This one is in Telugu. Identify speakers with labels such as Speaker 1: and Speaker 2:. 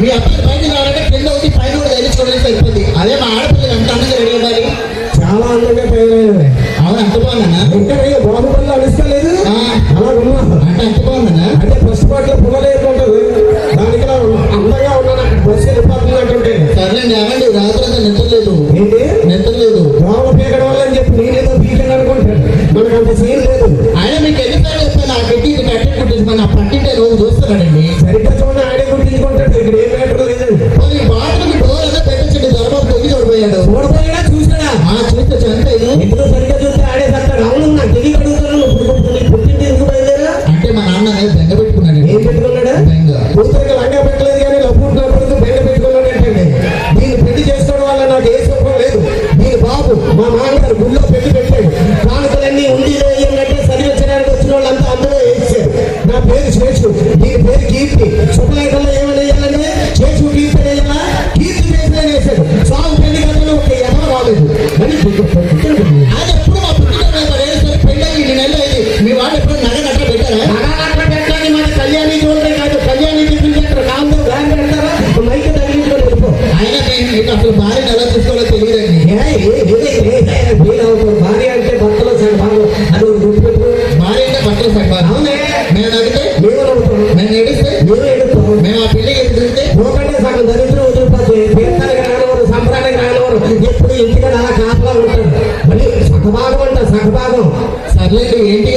Speaker 1: మీ అబ్బాయి బయటకు రావాలంటే కింద ఒకటి పైన కూడా తెలుసుకోవడానికి సరిపోద్ది అదే మా ఆడపిల్లలు ఎంత అందంగా రెడీ అవ్వాలి?
Speaker 2: చాలా అందంగా తయారైనవి
Speaker 1: అవును? అంత బాగుందన్నా?
Speaker 2: ఇంకా అయ్యో బాబుపల్లి అనిస్తలేదు అలా ఉన్నా
Speaker 1: అంటే అంత బాగుందన్నా?
Speaker 2: అంటే ఫస్ట్ పుల్లలేదు ఉంటుంది దానికి అందంగా ఉన్నాను. అక్కడ బస్సు వెళ్ళిపోతుంది అంటుంటే
Speaker 1: సర్లేండి ఏమండి రాత్రంతా నిద్రలేదు
Speaker 2: ఏంటి?
Speaker 1: నిద్రలేదు
Speaker 2: దోమ పీకడం
Speaker 1: చూస్తున్నాడండి.
Speaker 2: సరిగ్గా చూడండి ఆడే గుర్తించుకుంటాడు ఇక్కడ ఏ మ్యాటర్ లేదండి
Speaker 1: మరి బాత్రూమ్ డోర్ అన్నా పెట్టచ్చండి ధర్మం పొంగి చూడిపోయాడు
Speaker 2: చూడపోయినా చూసాడా
Speaker 1: ఆ చూస్తే చనిపోయి
Speaker 2: ఇంట్లో సరిగ్గా చూస్తే ఆడే సత్తాడు. అవును నాకు ఇప్పుడు పుట్టింది పుట్టింటి ఎందుకు బయలుదేరా
Speaker 1: అంటే మా నాన్న అనేది బెంగ పెట్టుకున్నాడు.
Speaker 2: ఏం పెట్టుకున్నాడా?
Speaker 1: బెంగ.
Speaker 2: కూతురికి లంగా పెట్టలేదు కానీ లప్పుడు కొడుకు బెండ పెట్టుకున్నాడు ఏంటండి దీన్ని పెళ్ళి చేసుకోవడం వల్ల నాకు ఏ సుఖం లేదు. దీని బాబు మా నాన్నగారు గుళ్ళో పేరు నీ పేరు కీర్తి శుభలేఖల్లో ఏమని వేయాలంటే శేషు కీర్తి వేయాలా కీర్తి చేసిన వేశాడు సాగు పెళ్ళి కథలు ఒక ఎమ రాలేదు అని పుట్టింది
Speaker 1: అది ఎప్పుడు మా పుట్టిన రేసు పెళ్ళి ఇన్ని నెల అయింది మీ వాళ్ళు ఎప్పుడు నగ నట్ట పెట్టారా
Speaker 2: పెట్టాలి మన కళ్యాణి కాదు కళ్యాణి చూపించారు కాదు పెడతారా మైక్ వెళ్ళిపో
Speaker 1: ఆయన అసలు భార్య ఎలా చూసుకోవాలో తెలియదండి
Speaker 2: అడిగితే నేను
Speaker 1: అడుగుతాను నేను ఏడిస్తే నేను
Speaker 2: ఏడుస్తాను.
Speaker 1: మేము ఏంటి